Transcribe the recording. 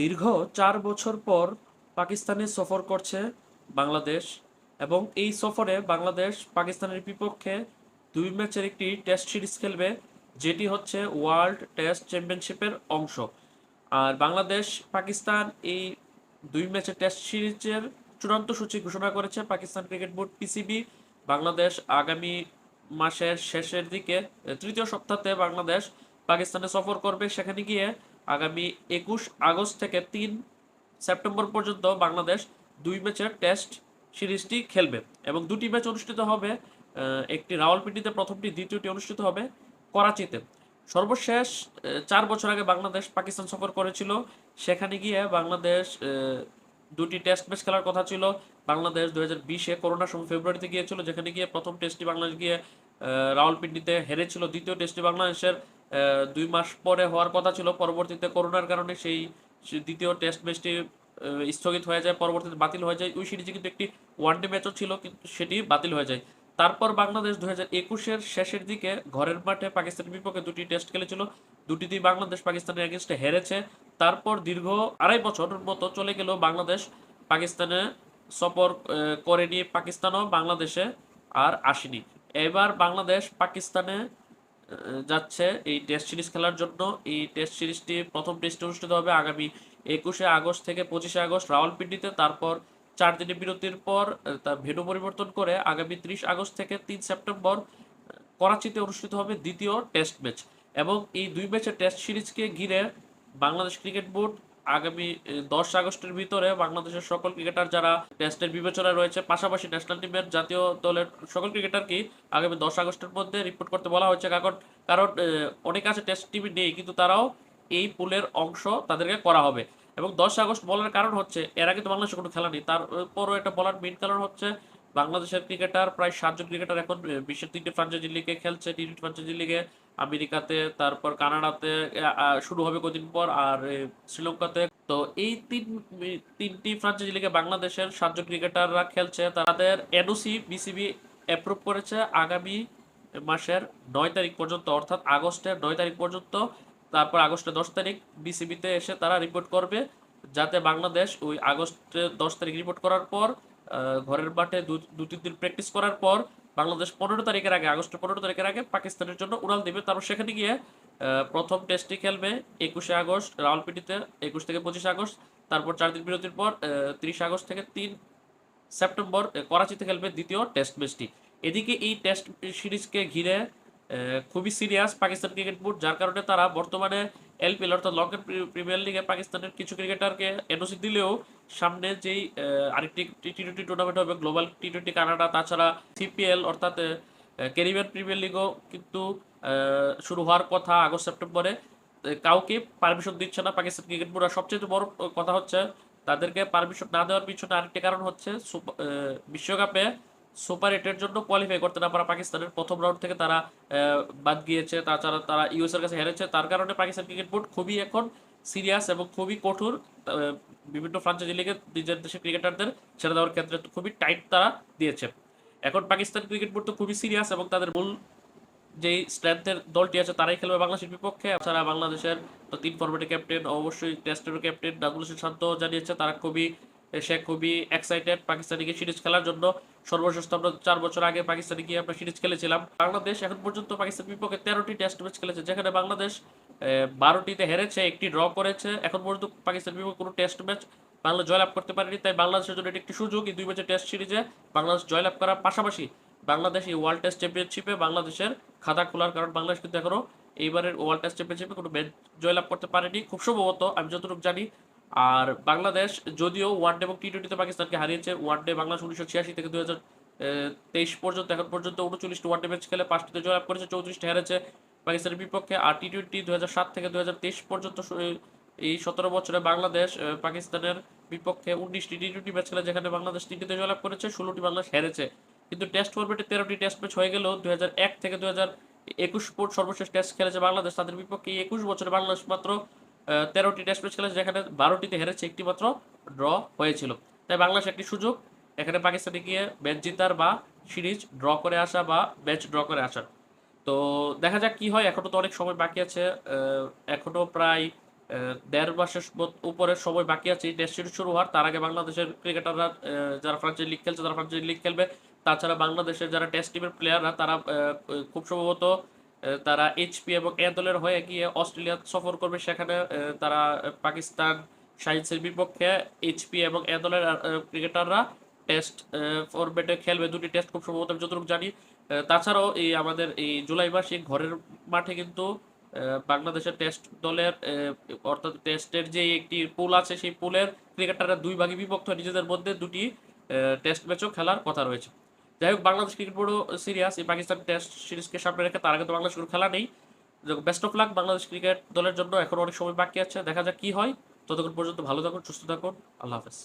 দীর্ঘ চার বছর পর পাকিস্তানে সফর করছে বাংলাদেশ এবং এই সফরে বাংলাদেশ পাকিস্তানের বিপক্ষে দুই ম্যাচের একটি টেস্ট সিরিজ খেলবে, যেটি হচ্ছে ওয়ার্ল্ড টেস্ট চ্যাম্পিয়নশিপের অংশ। আর বাংলাদেশ, পাকিস্তান এই দুই ম্যাচের টেস্ট সিরিজের চূড়ান্ত সূচি ঘোষণা করেছে Pakistan cricket board PCB Bangladesh আগামী মাসের শেষের দিকে, তৃতীয় সপ্তাহে বাংলাদেশ পাকিস্তানে সফর করবে। সেখানে গিয়ে আগামী একুশ আগস্ট থেকে তিন সেপ্টেম্বর পর্যন্ত বাংলাদেশ দুই ম্যাচের টেস্ট সিরিজটি খেলবে এবং দুটি ম্যাচ অনুষ্ঠিত হবে একটি রাওয়ালপিন্ডিতে, প্রথমটি দ্বিতীয়টি অনুষ্ঠিত হবে করাচিতে। সর্বশেষ চার বছর আগে বাংলাদেশ পাকিস্তান সফর করেছিল, সেখানে গিয়ে বাংলাদেশ দুটি টেস্ট ম্যাচ খেলার কথা ছিল। বাংলাদেশ দু হাজার বিশে করোনার সময় ফেব্রুয়ারিতে গিয়েছিল, যেখানে গিয়ে প্রথম টেস্টটি বাংলাদেশ গিয়ে রাওয়ালপিন্ডিতে হেরেছিল দ্বিতীয় টেস্টে বাংলাদেশের দুই মাস পরে হওয়ার কথা ছিল। পরবর্তীতে করোনার কারণে সেই দ্বিতীয় টেস্ট ম্যাচটি স্থগিত হয়ে যায়, পরবর্তীতে বাতিল হয়ে যায়। ওই সিরিজে কিন্তু একটি ওয়ানডে ম্যাচও ছিল, কিন্তু সেটি বাতিল হয়ে যায়। তারপর বাংলাদেশ দু হাজার একুশের শেষের দিকে ঘরের মাঠে পাকিস্তানের বিপক্ষে দুটি টেস্ট খেলেছিল। দুটিতেই বাংলাদেশ পাকিস্তানের এগেনস্টে হেরেছে। তারপর দীর্ঘ আড়াই বছরের মতো চলে গেল বাংলাদেশ। পাকিস্তানে সফর করেনি পাকিস্তানও, বাংলাদেশে আর আসেনি। এবার বাংলাদেশ পাকিস্তানে যাচ্ছে এই টেস্ট সিরিজ খেলার জন্য। এই টেস্ট সিরিজটি প্রথম টেস্ট অনুষ্ঠিত হবে আগামী একুশে আগস্ট থেকে পঁচিশে আগস্ট রাওয়ালপিন্ডিতে। তারপর চার দিনের বিরতির পর তার ভেন্যু পরিবর্তন করে আগামী ত্রিশ আগস্ট থেকে তিন সেপ্টেম্বর করাচিতে অনুষ্ঠিত হবে দ্বিতীয় টেস্ট ম্যাচ। এবং এই দুই ম্যাচের টেস্ট সিরিজকে ঘিরে বাংলাদেশ ক্রিকেট বোর্ড আগামী দশ আগস্টের ভিতরে বাংলাদেশের সকল ক্রিকেটার যারা টেস্টের বিবেচনায় রয়েছে, পাশাপাশি ন্যাশনাল টিমের জাতীয় দলের সকল ক্রিকেটারকে আগামী দশ আগস্টের মধ্যে রিপোর্ট করতে বলা হয়েছে? কারণ কারণ অনেক আছে টেস্ট টিমে নেই, কিন্তু তারাও এই পুলের অংশ তাদেরকে করা হবে। এবং দশ আগস্ট বলার কারণ হচ্ছে, এর আগে তো বাংলাদেশে কোনো খেলা নেই, তারপরও এটা বলার মেন কারণ হচ্ছে বাংলাদেশের ক্রিকেটার প্রায় সাতজন ক্রিকেটার এখন বিশ্বের তিনটে ফ্রাঞ্চাইজি লিগে খেলছে টি টোয়েন্টি ফ্রাঞ্চাইজি লিগে আমেরিকাতে, তারপর কানাডাতে শুরু হবে কদিন পর, আর শ্রীলঙ্কাতে। তো এই তিন তিনটি ফ্রাঞ্চাইজি লিগে বাংলাদেশের সাতজন ক্রিকেটাররা খেলছে। তাদের এনওসি বিসিবি অ্যাপ্রুভ করেছে আগামী মাসের নয় তারিখ পর্যন্ত, অর্থাৎ আগস্টের নয় তারিখ পর্যন্ত। তারপর আগস্টের দশ তারিখ বিসিবিতে এসে তারা রিপোর্ট করবে, যাতে বাংলাদেশ ওই আগস্টের দশ তারিখ রিপোর্ট করার পর ঘরের মাঠে দু তিন দিন প্র্যাকটিস করার পর বাংলাদেশ পনেরো তারিখের আগে আগস্টের পনেরো তারিখের আগে পাকিস্তানের জন্য উড়াল দেবে। তারপর সেখানে গিয়ে প্রথম টেস্টটি খেলবে একুশে আগস্ট, রাওয়ালপিন্ডিতে একুশ থেকে পঁচিশে আগস্ট। তারপর চার দিন বিরতির পর তিরিশ আগস্ট থেকে তিন সেপ্টেম্বর করাচিতে খেলবে দ্বিতীয় টেস্ট ম্যাচটি। এদিকে এই টেস্ট সিরিজকে ঘিরে খুবই সিরিয়াস পাকিস্তান ক্রিকেট বোর্ড, যার কারণে তারা বর্তমানে এলপিএল অর্থাৎ লঙ্কান প্রিমিয়ার লিগে পাকিস্তানের কিছু ক্রিকেটারকে এনওসি দিলেও সামনে যেই আরেকটি টি টোয়েন্টি টুর্নামেন্ট হবে গ্লোবাল টি টোয়েন্টি কানাডা তাছাড়া সিপিএল অর্থাৎ ক্যারিবিয়ান প্রিমিয়ার লিগও কিন্তু শুরু হওয়ার কথা আগস্ট সেপ্টেম্বরে। কাউকে পারমিশন দিচ্ছে না পাকিস্তান ক্রিকেট বোর্ড সবচেয়ে বড় কথা হচ্ছে, তাদেরকে পারমিশন না দেওয়ার পিছনে আরেকটি কারণ হচ্ছে বিশ্বকাপে সুপার এইটের জন্য কোয়ালিফাই করতে না পারা পাকিস্তানের প্রথম রাউন্ড থেকে তারা বাদ গিয়েছে। তাছাড়া তারা ইউএস এর কাছে হেরেছে। তার কারণে পাকিস্তান ক্রিকেট বোর্ড খুবই এখন সিরিয়াস এবং খুবই কঠোর বিভিন্ন ফ্রাঞ্চাইজি লিগে নিজের দেশের ক্রিকেটারদের ছেড়ে দেওয়ার ক্ষেত্রে খুবই টাইট তারা দিয়েছে। এখন পাকিস্তান ক্রিকেট বোর্ড তো খুবই সিরিয়াস এবং তাদের মূল যেই স্ট্রেংথের দলটি আছে তারাই খেলবে বাংলাদেশের বিপক্ষে এছাড়া বাংলাদেশের তিন ফরম্যাটের ক্যাপ্টেন অবশ্যই টেস্টেরও ক্যাপ্টেন নাজমুল হোসেন শান্ত জানিয়েছে, তারা খুবই, সে খুবই এক্সাইটেড পাকিস্তানিকে সিরিজ খেলার জন্য। সর্বশেষ আমরা চার বছর আগে পাকিস্তানে গিয়ে আমরা সিরিজ খেলেছিলাম। বাংলাদেশ এখন পর্যন্ত পাকিস্তান বিপক্ষে তেরোটি টেস্ট ম্যাচ খেলেছে, যেখানে বাংলাদেশ বারোটিতে হেরেছে, একটি ড্র করেছে। এখন পর্যন্ত পাকিস্তান বিপক্ষে কোনো টেস্ট ম্যাচ বাংলাদেশ জয়লাভ করতে পারেনি, তাই বাংলাদেশের জন্য এটি একটি সুযোগ। এই দুই ম্যাচের টেস্ট সিরিজে বাংলাদেশ জয়লাভ করার পাশাপাশি বাংলাদেশ এই ওয়ার্ল্ড টেস্ট চ্যাম্পিয়নশিপে বাংলাদেশের খাতা খোলার কারণ বাংলাদেশ কিন্তু এখনও এইবারের ওয়ার্ল্ড টেস্ট চ্যাম্পিয়নশিপে কোনো ম্যাচ জয়লাভ করতে পারেনি। খুব সম্ভবত, আমি যতটুকু জানি, আর বাংলাদেশ যদিও ওয়ানডে এবং টি টোয়েন্টিতে পাকিস্তানকে হারিয়েছে, ওয়ানডে বাংলাদেশ উনিশশো ছিয়াশি থেকে হাজার তেইশ পর্যন্ত, এখন পর্যন্ত উনচল্লিশটি ওয়ানডে ম্যাচ খেলে পাঁচটিতে জয়লাভ করেছে, চৌত্রিশটি হেরেছে। পাকিস্তানের বিপক্ষে আর টি টোয়েন্টি দু হাজার সাত থেকে দু হাজার তেইশ পর্যন্ত এই সতেরো বছরে বাংলাদেশ পাকিস্তানের বিপক্ষে উনিশটি টি টোয়েন্টি ম্যাচ খেলে, যেখানে বাংলাদেশ তিনটিতে জয়লাভ করেছে, ষোলোটি বাংলাদেশ হেরেছে। কিন্তু টেস্ট ফরম্যাটে তেরোটি টেস্ট ম্যাচ হয়ে গেলেও দু হাজার এক থেকে দু হাজার একুশ পর সর্বশেষ টেস্ট খেলেছে বাংলাদেশ। তাদের বিপক্ষে এই একুশ বছরে বাংলাদেশ মাত্র তেরোটি টেস্ট ম্যাচ খেলেছে, যেখানে বারোটিতে হেরেছে একটি মাত্র ড্র হয়েছিল। তাই বাংলাদেশ একটি সুযোগ, এখানে পাকিস্তানে গিয়ে ম্যাচ জিতার বা সিরিজ ড্র করে আসা বা ম্যাচ ড্র করে আসার। তো দেখা যাক কি হয় এখনও তো অনেক সময় বাকি আছে এখনও প্রায় দেড় মাসের উপরে সময় বাকি আছে টেস্ট সিরিজ শুরু হওয়ার। তার আগে বাংলাদেশের ক্রিকেটাররা যারা ফ্রান্সাইজি লিগ খেলছে, তারা ফ্রান্সাইজি লিগ খেলবে। তাছাড়া বাংলাদেশের যারা টেস্ট টিমের প্লেয়াররা তারা খুব সম্ভবত তারা এইচপি এবং এ দলের হয়ে গিয়ে অস্ট্রেলিয়া সফর করবে। সেখানে তারা পাকিস্তান সাইন্সের বিপক্ষে এইচপি এবং এ দলের ক্রিকেটাররা টেস্ট ফরম্যাটে খেলবে। দুটি টেস্ট খুব সম্ভবত যতটুকু জানি। তাছাড়াও এই আমাদের এই জুলাই মাসে ঘরের মাঠে কিন্তু বাংলাদেশের টেস্ট দলের অর্থাৎ টেস্টের যে একটি পুল আছে সেই পুলের ক্রিকেটাররা দুই ভাগে বিভক্ত, নিজেদের মধ্যে দুটি টেস্ট ম্যাচও খেলার কথা রয়েছে। যাই হোক, বাংলাদেশ ক্রিকেট বোর্ডও সিরিয়াস, এই পাকিস্তান টেস্ট সিরিজকে সামনে রেখে তার আগে তো বাংলাদেশ কোনো খেলা নেই। Best of luck Bangladesh cricket দলের জন্য, এখন অনেক সময় বাকি আছে, দেখা যাক কি হয়। ততক্ষণ পর্যন্ত ভালো থাকুন, সুস্থ থাকুন, আল্লাহ হাফেজ।